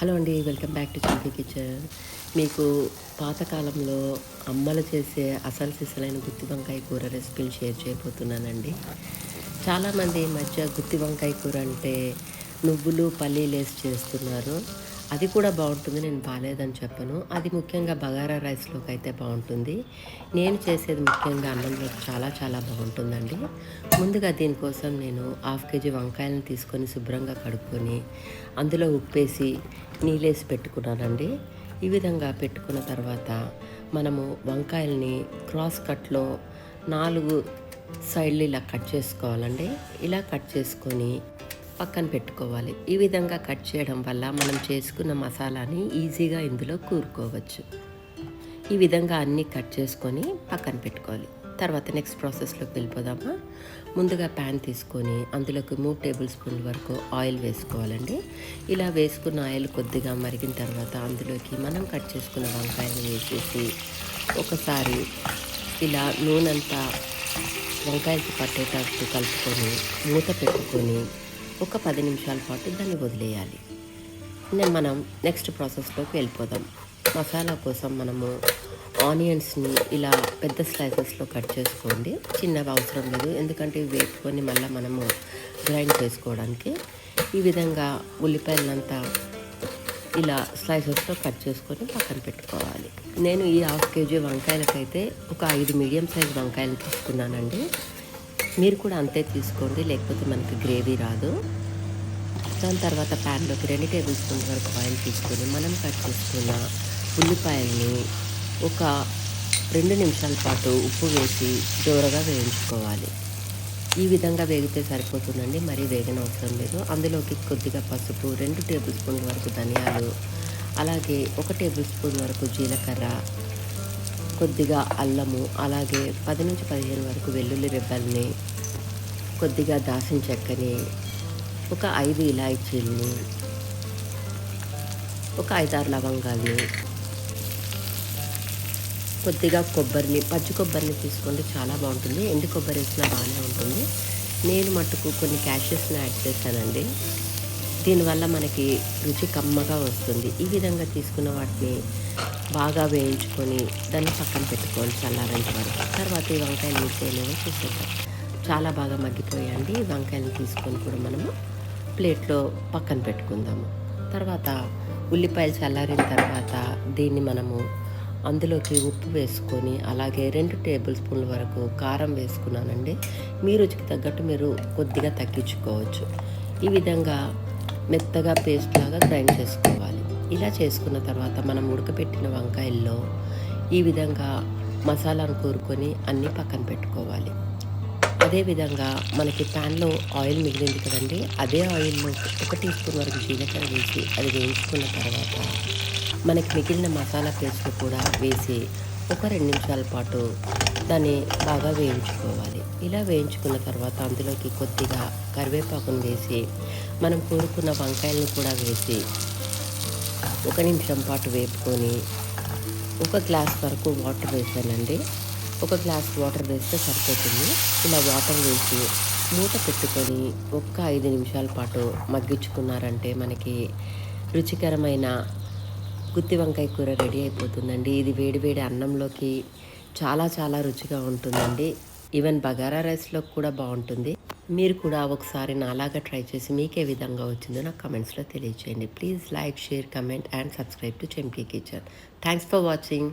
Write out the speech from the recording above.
Hello అండి welcome back to Champi kitchen. మీకు పాతకాలంలో అమ్మలు చేసే అసలు సిసలైన గుత్తి వంకాయ కూర రెసిపీలు షేర్ చేయబోతున్నానండి. చాలామంది ఈ మధ్య గుత్తి వంకాయ కూర అంటే నువ్వులు పల్లీలు వేసి చేస్తున్నారు. అది కూడా బాగుంటుంది నేను బాగాలేదని చెప్పను. అది ముఖ్యంగా బగారా రైస్లోకి అయితే బాగుంటుంది. నేను చేసేది ముఖ్యంగా అన్నంలో చాలా చాలా బాగుంటుందండి. ముందుగా దీనికోసం నేను హాఫ్ కేజీ వంకాయలను తీసుకొని శుభ్రంగా కడుక్కొని అందులో ఉప్పేసి నీళ్ళేసి పెట్టుకున్నానండి. ఈ విధంగా పెట్టుకున్న తర్వాత మనము వంకాయల్ని క్రాస్ కట్లో నాలుగు సైడ్లు ఇలా కట్ చేసుకోవాలండి. ఇలా కట్ చేసుకొని పక్కన పెట్టుకోవాలి. ఈ విధంగా కట్ చేయడం వల్ల మనం చేసుకున్న మసాలాని ఈజీగా ఇందులో కూరుకోవచ్చు. ఈ విధంగా అన్నీ కట్ చేసుకొని పక్కన పెట్టుకోవాలి. తర్వాత నెక్స్ట్ ప్రాసెస్లోకి వెళ్ళిపోదామా? ముందుగా ప్యాన్ తీసుకొని అందులోకి మూడు టేబుల్ స్పూన్ల వరకు ఆయిల్ వేసుకోవాలండి. ఇలా వేసుకున్న ఆయిల్ కొద్దిగా మరిగిన తర్వాత అందులోకి మనం కట్ చేసుకున్న వంకాయలు వేసేసి ఒకసారి ఇలా నూనెంతా వంకాయలకి పట్టేటట్టు కలుపుకొని మూత పెట్టుకొని ఒక పది నిమిషాల పాటు దాన్ని వదిలేయాలి. నేను మనం నెక్స్ట్ ప్రాసెస్లోకి వెళ్ళిపోదాం. మసాలా కోసం మనము ఆనియన్స్ని ఇలా పెద్ద స్లైసెస్లో కట్ చేసుకోండి. చిన్నవి అవసరం లేదు. ఎందుకంటే ఇవి వేపుకొని మళ్ళీ మనము గ్రైండ్ చేసుకోవడానికి ఈ విధంగా ఉల్లిపాయలంతా ఇలా స్లైసెస్లో కట్ చేసుకొని పక్కన పెట్టుకోవాలి. నేను ఈ హాఫ్ కేజీ వంకాయలకైతే ఒక ఐదు మీడియం సైజ్ వంకాయలు తీసుకున్నానండి. మీరు కూడా అంతే తీసుకోండి లేకపోతే మనకి గ్రేవీ రాదు. దాని తర్వాత ప్యాన్లోకి రెండు టేబుల్ స్పూన్ వరకు ఆయిల్ తీసుకొని మనం కట్ చేసుకున్న ఉల్లిపాయల్ని ఒక రెండు నిమిషాల పాటు ఉప్పు వేసి దూరగా వేయించుకోవాలి. ఈ విధంగా వేగితే సరిపోతుందండి మరీ వేగన అవసరం లేదు. అందులోకి కొద్దిగా పసుపు రెండు టేబుల్ స్పూన్ల వరకు ధనియాలు అలాగే ఒక టేబుల్ స్పూన్ వరకు జీలకర్ర కొద్దిగా అల్లము అలాగే పది నుంచి పదిహేను వరకు వెల్లుల్లి రెబ్బల్ని కొద్దిగా దాసిన చెక్కని ఒక ఐదు ఇలాయచీల్ని ఒక ఐదారు లవంగాల్ని కొద్దిగా కొబ్బరిని పచ్చి కొబ్బరిని తీసుకోండి చాలా బాగుంటుంది. ఎండు కొబ్బరి వేసినా బాగానే ఉంటుంది. నేను మట్టుకు కొన్ని క్యాషెస్ని యాడ్ చేశానండి. దీనివల్ల మనకి రుచి కమ్మగా వస్తుంది. ఈ విధంగా తీసుకున్న వాటిని బాగా వేయించుకొని దాన్ని పక్కన పెట్టుకోవాలి చల్లారేంత వరకు. తర్వాత ఈ వంకాయలు వేసేయలేమో చూసేద్దాం. చాలా బాగా మగ్గిపోయాయండి. వంకాయలు తీసుకొని కూడా మనము ప్లేట్లో పక్కన పెట్టుకుందాము. తర్వాత ఉల్లిపాయలు చల్లారిన తర్వాత దీన్ని మనము అందులోకి ఉప్పు వేసుకొని అలాగే రెండు టేబుల్ స్పూన్ల వరకు కారం వేసుకున్నానండి. మీ రుచికి తగ్గట్టు మీరు కొద్దిగా తగ్గించుకోవచ్చు. ఈ విధంగా మెత్తగా పేస్ట్ లాగా గ్రైండ్ చేసుకోవాలి. ఇలా చేసుకున్న తర్వాత మనం ఉడకపెట్టిన వంకాయల్లో ఈ విధంగా మసాలాను కోరుకొని అన్నీ పక్కన పెట్టుకోవాలి. అదేవిధంగా మనకి ప్యాన్లో ఆయిల్ మిగిలింది కదండి అదే ఆయిల్లో ఒక టీ స్పూన్ వరకు జీలకర్ర వేసి అది వేయించుకున్న తర్వాత మనకి మిగిలిన మసాలా పేస్ట్ కూడా వేసి ఒక రెండు నిమిషాల పాటు దాన్ని బాగా వేయించుకోవాలి. ఇలా వేయించుకున్న తర్వాత అందులోకి కొద్దిగా కరివేపాకును వేసి మనం కోరుకున్న వంకాయలను కూడా వేసి ఒక నిమిషం పాటు వేపుకొని ఒక గ్లాస్ వరకు వాటర్ వేసానండి. ఒక గ్లాస్ వాటర్ వేస్తే సరిపోతుంది. ఇలా వాటర్ వేసి మూత పెట్టుకొని ఒక్క ఐదు నిమిషాల పాటు మగ్గించుకున్నారంటే మనకి రుచికరమైన గుత్తి వంకాయ కూర రెడీ అయిపోతుందండి. ఇది వేడివేడి అన్నంలోకి చాలా చాలా రుచిగా ఉంటుందండి. ఈవెన్ బగారా రైస్లో కూడా బాగుంటుంది. మీరు కూడా ఒకసారి నాలాగా ట్రై చేసి మీకే విధంగా వచ్చిందో నాకు కమెంట్స్లో తెలియచేయండి. Please like share comment and subscribe to Chenki kitchen. Thanks for watching.